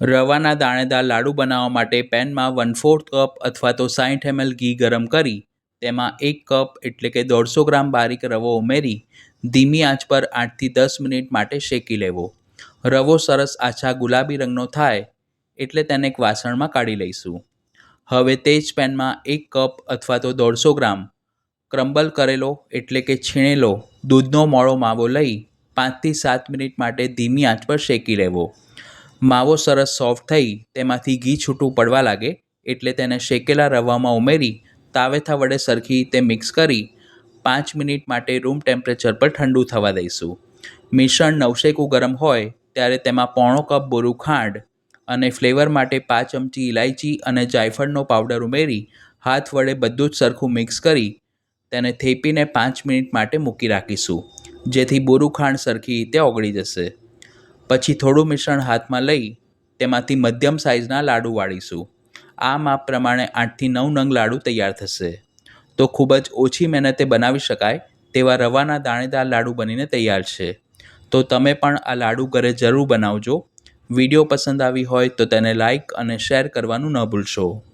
રવાના દાણેદાર લાડુ બનાવવા માટે પેનમાં વન ફોર્થ કપ અથવા તો સાઠ એમએલ ઘી ગરમ કરી, તેમાં એક કપ એટલે કે દોઢસો ગ્રામ બારીક રવો ઉમેરી, ધીમી આંચ પર આઠથી દસ મિનિટ માટે શેકી લેવો. રવો સરસ આછા ગુલાબી રંગનો થાય, એટલે તેને એક વાસણમાં કાઢી લઈશું. હવે તે જ પેનમાં એક કપ અથવા તો દોઢસો ગ્રામ ક્રમ્બલ કરેલો એટલે કે છીણેલો દૂધનો મોળો માવો લઈ પાંચથી સાત મિનિટ માટે ધીમી આંચ પર શેકી લેવો. માવો સરસ સોફ્ટ થઈ, તેમાંથી ઘી છૂટું પડવા લાગે, એટલે તેને શેકેલા રવામાં ઉમેરી, તાવેથા વડે સરખી રીતે મિક્સ કરી, પાંચ મિનિટ માટે રૂમ ટેમ્પરેચર પર ઠંડુ થવા દઈશું. મિશ્રણ નવશેકું ગરમ હોય, ત્યારે તેમાં પોણો કપ બોરું ખાંડ અને ફ્લેવર માટે પાંચ ચમચી ઇલાયચી અને જાયફળનો પાવડર ઉમેરી, હાથ વડે બધું જ સરખું મિક્સ કરી, તેને થેપીને પાંચ મિનિટ માટે મૂકી રાખીશું, જેથી બોરું ખાંડ સરખી રીતે ઓગળી જશે. પછી થોડું મિશ્રણ હાથમાં લઈ તેમાંથી મધ્યમ સાઇઝના લાડુ વાળીશું. આ માપ પ્રમાણે આઠથી નવ નંગ લાડુ તૈયાર થશે. તો ખૂબ જ ઓછી મહેનતે બનાવી શકાય તેવા રવાના દાણેદાર લાડુ બનીને તૈયાર છે. તો તમે પણ આ લાડુ ઘરે જરૂર બનાવજો. વીડિયો પસંદ આવી હોય તો તેને લાઈક અને શેર કરવાનું ન ભૂલશો.